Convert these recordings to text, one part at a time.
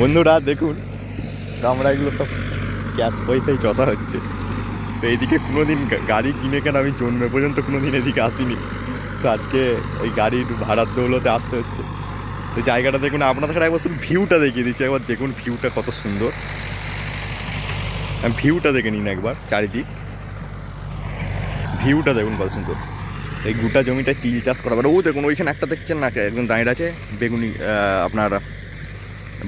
বন্ধুরা, দেখুন এগুলো সব ক্যাশ পয়সায় চষা হচ্ছে। তো এইদিকে কোনো দিন গাড়ি কিনে কেন আমি জন্মে পর্যন্ত কোনো দিন এদিকে আসিনি। তো আজকে ওই গাড়ির ভাড়ার দৌলতে আসতে হচ্ছে। তো জায়গাটা দেখুন, আপনাদের একবার শুধু ভিউটা দেখিয়ে দিচ্ছি। একবার দেখুন ভিউটা কত সুন্দর। ভিউটা দেখে নিন একবার, চারিদিক। ভিউটা দেখুন কত সুন্দর। এই গোটা জমিটা তিল চাষ করা ও দেখুন, ওইখানে একটা দেখছেন না একদম দাঁড়িয়ে আছে, বেগুনি আপনার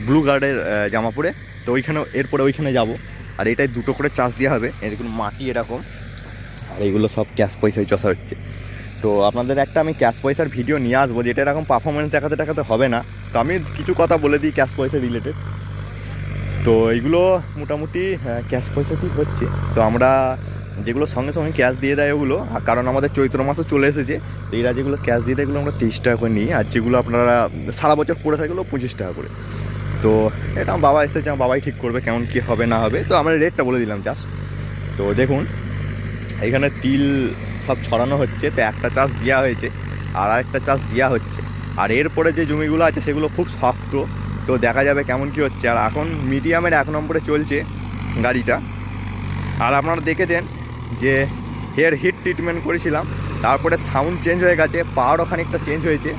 ব্লু গার্ডের জামা পরে তো ওইখানে এরপরে ওইখানে যাব। আর এটাই দুটো করে চাষ দেওয়া হবে। দেখুন মাটি এরকম। আর এইগুলো সব ক্যাশ পয়সায় চষা হচ্ছে। তো আপনাদের একটা আমি ক্যাশ পয়সার ভিডিও নিয়ে আসব, যেটা এরকম পারফরমেন্স দেখাতে দেখাতে হবে না। তো আমি কিছু কথা বলে দিই ক্যাশ পয়সা রিলেটেড তো এইগুলো মোটামুটি ক্যাশ পয়সাতেই হচ্ছে। তো আমরা যেগুলো সঙ্গে সঙ্গে ক্যাশ দিয়ে দেয় ওগুলো, আর কারণ আমাদের চৈত্র মাসও চলে এসেছে এরা যেগুলো ক্যাশ দিয়ে দেয় এগুলো আমরা তিরিশ টাকা করে নিই। আর যেগুলো আপনারা সারা বছর পড়ে থাকে ওগুলো পঁচিশ টাকা করে। তো এটা আমার বাবা এসেছে, আমার বাবাই ঠিক করবে কেমন কী হবে, না হবে। তো আমরা রেটটা বলে দিলাম চাষ তো দেখুন, এখানে তিল সব ছড়ানো হচ্ছে, তো একটা চাষ দেওয়া হয়েছে, আর আরেকটা চাষ দেওয়া হচ্ছে। আর এরপরে যে জমিগুলো আছে, সেগুলো খুব শক্ত, তো দেখা যাবে কেমন কি হচ্ছে। আর এখন মিডিয়ামের এক নম্বরে চলছে গাড়িটা। আর আপনারা দেখেছেন যে হেয়ার হিট ট্রিটমেন্ট করেছিলাম, তারপরে সাউন্ড চেঞ্জ হয়ে গেছে, পাওয়ারও খানিকটা চেঞ্জ হয়েছে।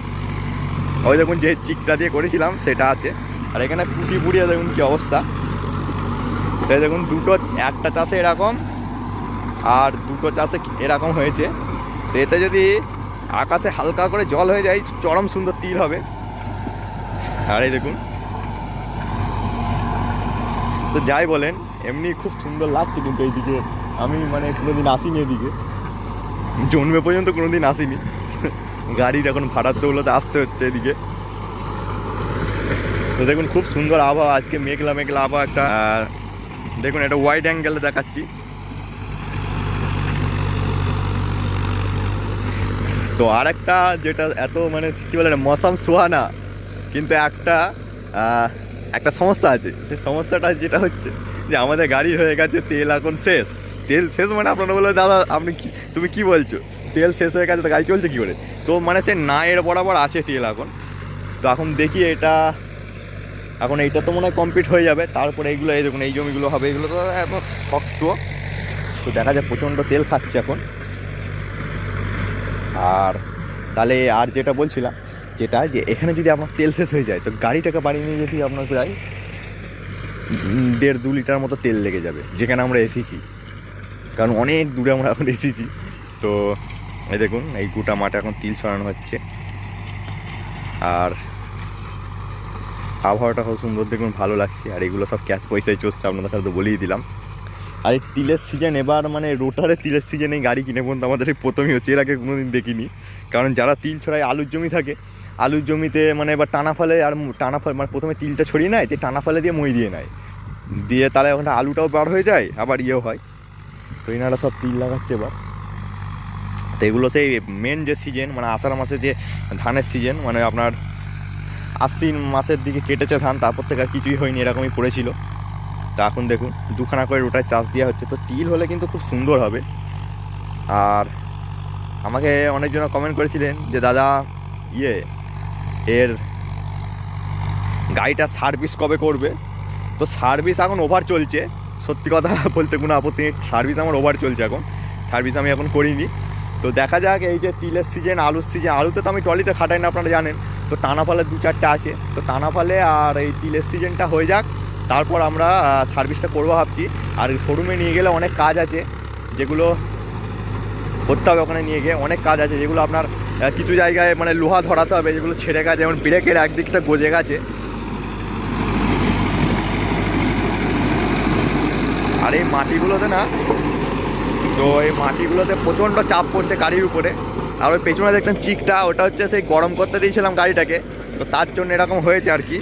ওই দেখুন যে চিকটা দিয়ে করেছিলাম, সেটা আছে। আর এখানে পুটি পুড়িয়ে দেখুন কী অবস্থা। এই দেখুন, দুটো একটা চাষে এরকম, আর দুটো চাষে এরকম হয়েছে। তো এতে যদি আকাশে হালকা করে জল হয়ে যায়, চরম সুন্দর তিল হবে। আর এই দেখুন, তো যাই বলেন, এমনি খুব সুন্দর লাগছে কিন্তু এইদিকে। আমি মানে কোনোদিন আসিনি এদিকে। জন্মে পর্যন্ত কোনোদিন আসিনি। গাড়ির এখন ভাড়ার দৌলতে আসতে হচ্ছে এদিকে। তো দেখুন খুব সুন্দর আবহাওয়া আজকে মেঘলা মেঘলা আবহাওয়া একটা। দেখুন এটা ওয়াইড অ্যাঙ্গেলে দেখাচ্ছি। তো আর একটা যেটা এত মানে কী বলে না, মৌসাম সুহানা কিন্তু একটা একটা সমস্যা আছে। সেই সমস্যাটা যেটা হচ্ছে যে আমাদের গাড়ি হয়ে গেছে তেল এখন শেষ। তেল শেষ মানে আপনারা বলে দাদা আপনি কি তুমি কি বলছো? তেল শেষ হয়ে গেছে তো গাড়ি চলছে কী করে? তো মানে সে না এর বরাবর আছে তেল এখন। তো এখন দেখি এটা এখন এইটা তো মনে হয় কমপ্লিট হয়ে যাবে। তারপরে এইগুলো, এই দেখুন, এই জমিগুলো হবে। এগুলো তো এত শক্ত। তো দেখা যায় প্রচণ্ড তেল খাচ্ছে এখন। আর তাহলে আর যেটা বলছিলাম, যেটা যে এখানে যদি আপনার তেল শেষ হয়ে যায়, তো গাড়িটাকে বাড়ি নিয়ে যদি আপনার প্রায় দেড় দু লিটার মতো তেল লেগে যাবে, যেখানে আমরা এসেছি। কারণ অনেক দূরে আমরা এখন এসেছি। তো এই দেখুন, এই গোটা মাঠে এখন তিল ছড়ানো হচ্ছে। আর আবহাওয়াটা খুব সুন্দর, দেখুন ভালো লাগছে। আর এগুলো সব ক্যাশ পয়সায় চলছে আপনাদের সাথে বলেই দিলাম। আর এই তিলের সিজন এবার মানে রোটারে তিলের সিজনে গাড়ি কিনে পর্যন্ত আমাদের এই প্রথমই হচ্ছে, এর আগে কোনোদিন দেখিনি। কারণ যারা তিল ছড়ায়, আলুর জমি থাকে, আলুর জমিতে মানে এবার টানা ফলে আর টানা ফল মানে প্রথমে তিলটা ছড়িয়ে নেয়, দিয়ে টানা ফলে দিয়ে মই দিয়ে নেয়। দিয়ে তাহলে ওখানে আলুটাও বার হয়ে যায়, আবার ইয়েও হয়। তো এনারা সব তিল লাগাচ্ছে এবার। তো এগুলো সেই মেন যে সিজন মানে আষাঢ় মাসে যে ধানের সিজন মানে আপনার আশ্বিন মাসের দিকে কেটেছে ধান, তারপর থেকে আর কিছুই হয়নি, এরকমই পড়েছিল। তা এখন দেখুন, দুখানা করে রোটায় চাষ দেওয়া হচ্ছে, তো তিল হলে কিন্তু খুব সুন্দর হবে। আর আমাকে অনেকজন কমেন্ট করেছিলেন যে, দাদা ইয়ে এর গাড়িটা সার্ভিস কবে করবে? তো সার্ভিস এখন ওভার চলছে। সত্যি কথা বলতে কোনো আপত্তি নেই সার্ভিস আমার ওভার চলছে এখন। সার্ভিস আমি এখন করিনি। তো দেখা যাক এই যে তিলের সিজন আলুর সিজন আলুতে তো আমি ট্রলিতে খাটাই না, আপনারা জানেন। তো টানা ফলের দু চারটে আছে। তো টানা ফলে আর এই তিলের সিজনটা হয়ে যাক। তারপর আমরা সার্ভিসটা করব ভাবছি। আর শোরুমে নিয়ে গেলে অনেক কাজ আছে, যেগুলো করতে হবে ওখানে নিয়ে গিয়ে। অনেক কাজ আছে, যেগুলো আপনার কিছু জায়গায় মানে লোহা ধরাতে হবে, যেগুলো ছেড়ে গেছে। যেমন ব্রেকের একদিকটা গজে গেছে। আর এই মাটিগুলোতে না, তো এই মাটিগুলোতে প্রচণ্ড চাপ পড়ছে গাড়ির উপরে। আর ওই পেছনে দেখলাম চিকটা, ওটা হচ্ছে সেই গরম করতে দিয়েছিলাম গাড়িটাকে। তো তার জন্য এরকম হয়েছে আর কি।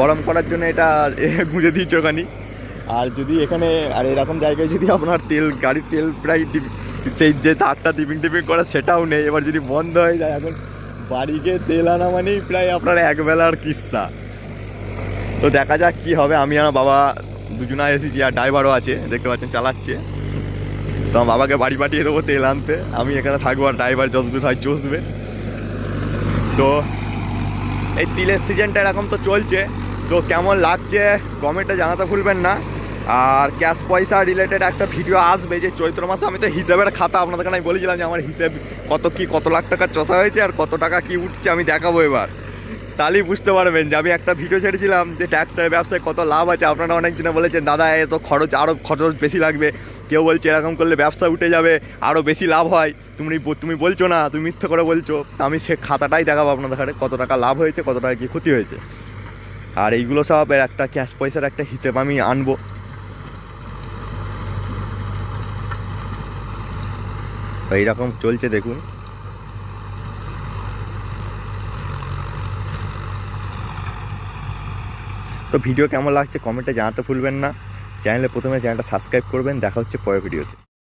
গরম করার জন্য এটা গুঁজে দিয়েছে ওখানে। আর যদি এখানে, আর এরকম জায়গায় যদি আপনার তেল, গাড়ির তেল প্রায় সেই যে তারটা ডিপিং ডিপিং করা সেটাও নেই। এবার যদি বন্ধ হয়ে যায়, এখন বাড়িকে তেল আনা মানেই প্রায় আপনার একবেলার কিস্তা। তো দেখা যাক কি হবে। আমি আমার বাবা দুজনা এসেছি, আর ড্রাইভারও আছে, দেখতে পাচ্ছেন, চালাচ্ছে। তো বাবাকে বাড়ি পাঠিয়ে দেবো তেল আনতে। আমি এখানে থাকব আর ড্রাইভার যতদূর হয় চষবে। তো এই তিলের সিজনটা এরকম তো চলছে। তো কেমন লাগছে কমেন্টে জানাতে ভুলবেন না। আর ক্যাশ পয়সা রিলেটেড একটা ভিডিও আসবে যে চৈত্র মাসে, আমি তো হিসাবের খাতা আপনাদের আমি বলেছিলাম যে আমার হিসেব কত কি, কত লাখ টাকা চষা হয়েছে আর কত টাকা কি উঠছে আমি দেখাবো এবার। তাহলেই বুঝতে পারবেন যে আমি একটা ভিডিও ছেড়েছিলাম যে ট্যাক্সের ব্যবসায় কত লাভ আছে। আপনারা অনেকজনে বলেছেন, দাদা এত খরচ আরও খরচ বেশি লাগবে। কেউ বলছে, এরকম করলে ব্যবসা উঠে যাবে আরও বেশি লাভ হয়। তুমি তুমি বলছো না, তুমি মিথ্যে করে বলছো। আমি সে খাতাটাই দেখাবো আপনাদের কত টাকা লাভ হয়েছে, কত টাকা কি ক্ষতি হয়েছে। আর এইগুলো সব একটা ক্যাশ পয়সার একটা হিসেব আমি আনব। এইরকম চলছে দেখুন। তো ভিডিও কেমন লাগছে কমেন্টে জানাতে ভুলবেন না। চ্যানেলে প্রথমে চ্যানেলটা সাবস্ক্রাইব করবেন, দেখা হচ্ছে পরের ভিডিওতে।